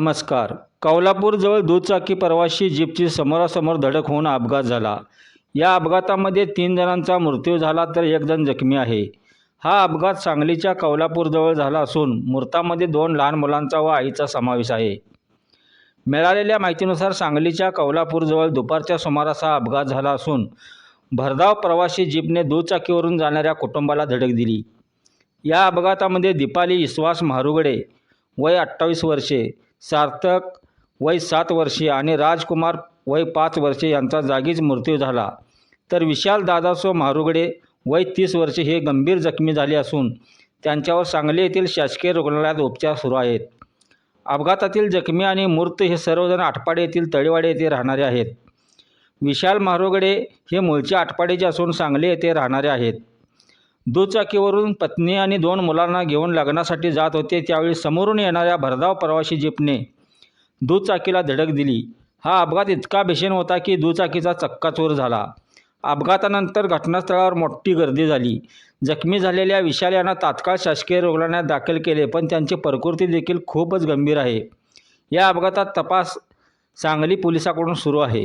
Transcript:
नमस्कार. कौलापूरजवळ दुचाकी प्रवाशी जीपची समोरासमोर धडक होऊन अपघात झाला. या अपघातामध्ये तीन जणांचा मृत्यू झाला तर एक जण जखमी आहे. हा अपघात सांगलीच्या कौलापूरजवळ झाला असून मृतामध्ये दोन लहान मुलांचा व आईचा समावेश आहे. मिळालेल्या माहितीनुसार सांगलीच्या कौलापूरजवळ दुपारच्या सुमारास हा अपघात झाला असून भरधाव प्रवासी जीपने दुचाकीवरून जाणाऱ्या कुटुंबाला धडक दिली. या अपघातामध्ये दीपाली विश्वास महारुगडे वय अठ्ठावीस वर्षे सार्थक वय सात वर्षे आणि राजकुमार वय पाच वर्षे यांचा जागीच मृत्यू झाला. तर विशाल दादासो महारुगडे वय तीस वर्षे हे गंभीर जखमी झाले असून त्यांच्यावर सांगली येथील शासकीय रुग्णालयात उपचार सुरू आहेत. अपघातातील जखमी आणि मूर्त हे सर्वजण आटपाडे येथील तळेवाडे येथे राहणारे आहेत. विशाल महारुगडे हे मूळचे आटपाडेचे असून सांगली येथे राहणारे आहेत. दुचाकीवरून पत्नी आणि दोन मुलांना घेऊन लग्नासाठी जात होते. त्यावेळी समोरून येणाऱ्या भरधाव प्रवाशी जीपने दुचाकीला धडक दिली. हा अपघात इतका भीषण होता की दुचाकीचा चक्काचूर झाला. अपघातानंतर घटनास्थळावर मोठी गर्दी झाली. जखमी झालेल्या विशाल यांना तात्काळ शासकीय रुग्णालयात दाखल केले पण त्यांची प्रकृती देखील खूपच गंभीर आहे. या अपघातात तपास सांगली पोलिसाकडून सुरू आहे.